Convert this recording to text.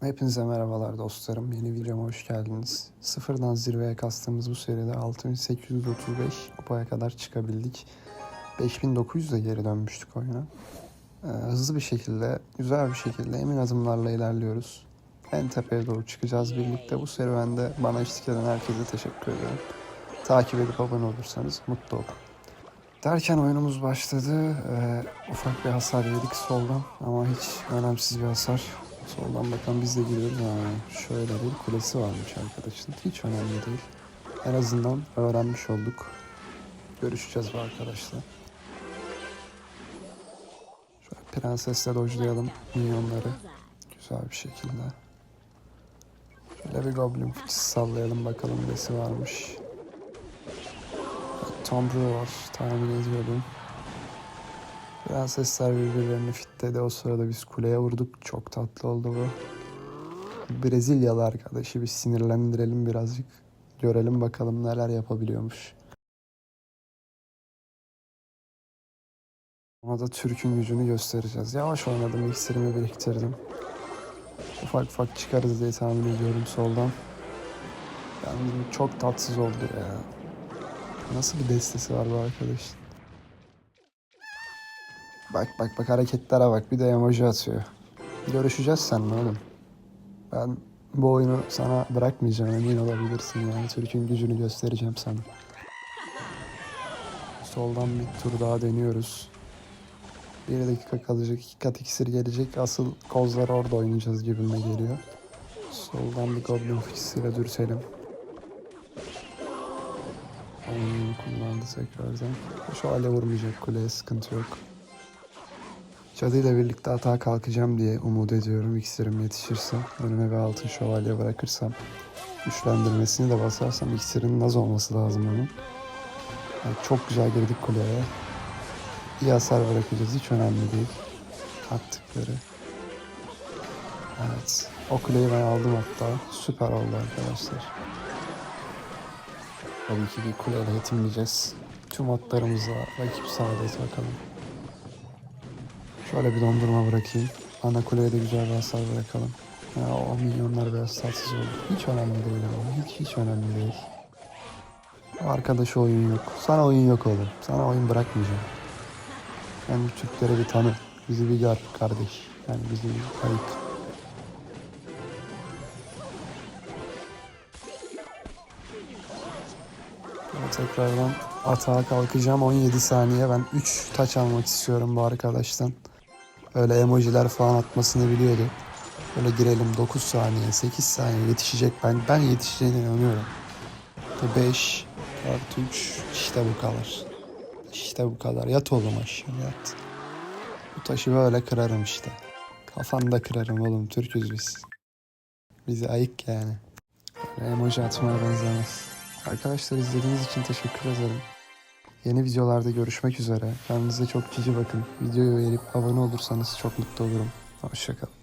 Hepinize merhabalar dostlarım. Yeni videoma hoş geldiniz. Sıfırdan zirveye kastığımız bu seride 6835 kupaya kadar çıkabildik. 5900'e geri dönmüştük oyuna. Ee, hızlı bir şekilde, güzel bir şekilde emin adımlarla ilerliyoruz. En tepeye doğru çıkacağız birlikte. Bu serüvende bana eşlik eden herkese teşekkür ederim. Takip edip abone olursanız mutlu olurum. Derken oyunumuz başladı. Ee, ufak bir hasar yedik soldan ama hiç önemsiz bir hasar. Soldan bakalım biz de giriyoruz. Ha, şöyle bir kulesi varmış arkadaşın. Hiç önemli değil. En azından öğrenmiş olduk. Görüşeceğiz bu arkadaşlar. Şöyle prensesle dojlayalım minyonları. Güzel bir şekilde. Şöyle bir goblin fıçısı sallayalım bakalım nesi varmış. Tom Brewer tahmin ediyordum. Prensesler birbirlerini fitledi. O sırada biz kuleye vurduk. Çok tatlı oldu bu. Brezilyalı arkadaşı bir sinirlendirelim birazcık. Görelim bakalım neler yapabiliyormuş. Ona da Türk'ün gücünü göstereceğiz. Yavaş oynadım, iksirimi biriktirdim. Ufak ufak çıkarız diye tahmin ediyorum soldan. Yani çok tatsız oldu ya. Nasıl bir destesi var bu arkadaşın? Bak bak bak hareketlere bak bir de emoji atıyor. Görüşeceğiz seninle oğlum. Ben bu oyunu sana bırakmayacağım emin olabilirsin yani. Türk'ün gücünü göstereceğim sana. Soldan bir tur daha deniyoruz. Bir dakika kalacak. iki kat iksir gelecek. Asıl kozları orada oynayacağız gibime geliyor. Soldan bir goblin fıçısıyla dürtelim. Onu kullandı tekrardan. Şöyle vurmayacak kuleye sıkıntı yok. Cadıyla birlikte atağa kalkacağım diye umut ediyorum. İksirim yetişirse. Önüme bir altın şövalye bırakırsam. Güçlendirmesini de basarsam iksirin naz olması lazım onun. Yani çok güzel girdik kuleye. İyi hasar bırakacağız. Hiç önemli değil. Attıkları. Evet. O kuleyi ben aldım hatta. Süper oldu arkadaşlar. Tabii ki bir kuleyle yetinmeyeceğiz. Tüm atlarımızla rakip saadet bakalım. Şöyle bir dondurma bırakayım. Ana kuleye de güzel bir hasar bırakalım. Ya o milyonlar biraz tatsız oldu. Hiç önemli değil ama. Hiç hiç önemli değil. Arkadaş oyun yok. Sana oyun yok oğlum. Sana oyun bırakmayacağım. Yani Türklere bir tanı. Bizi bir gör kardeş. Yani bizi ayık. Böyle tekrardan atağa kalkacağım. 17 saniye. Ben 3 taç almak istiyorum bu arkadaştan. Öyle emojiler falan atmasını biliyordu. Böyle girelim 9 saniye, 8 saniye yetişecek. Ben ben yetişeceğine inanıyorum. 5 artı 3 işte bu kadar. İşte bu kadar. Yat oğlum aşağı yat. Bu taşı böyle kırarım işte. Kafanda kırarım oğlum. Türküz biz. Bizi ayık yani. Böyle emoji atmaya benzemez. Arkadaşlar izlediğiniz için teşekkür ederim. Yeni videolarda görüşmek üzere. Kendinize çok cici bakın. Videoyu beğenip abone olursanız çok mutlu olurum. Hoşçakalın.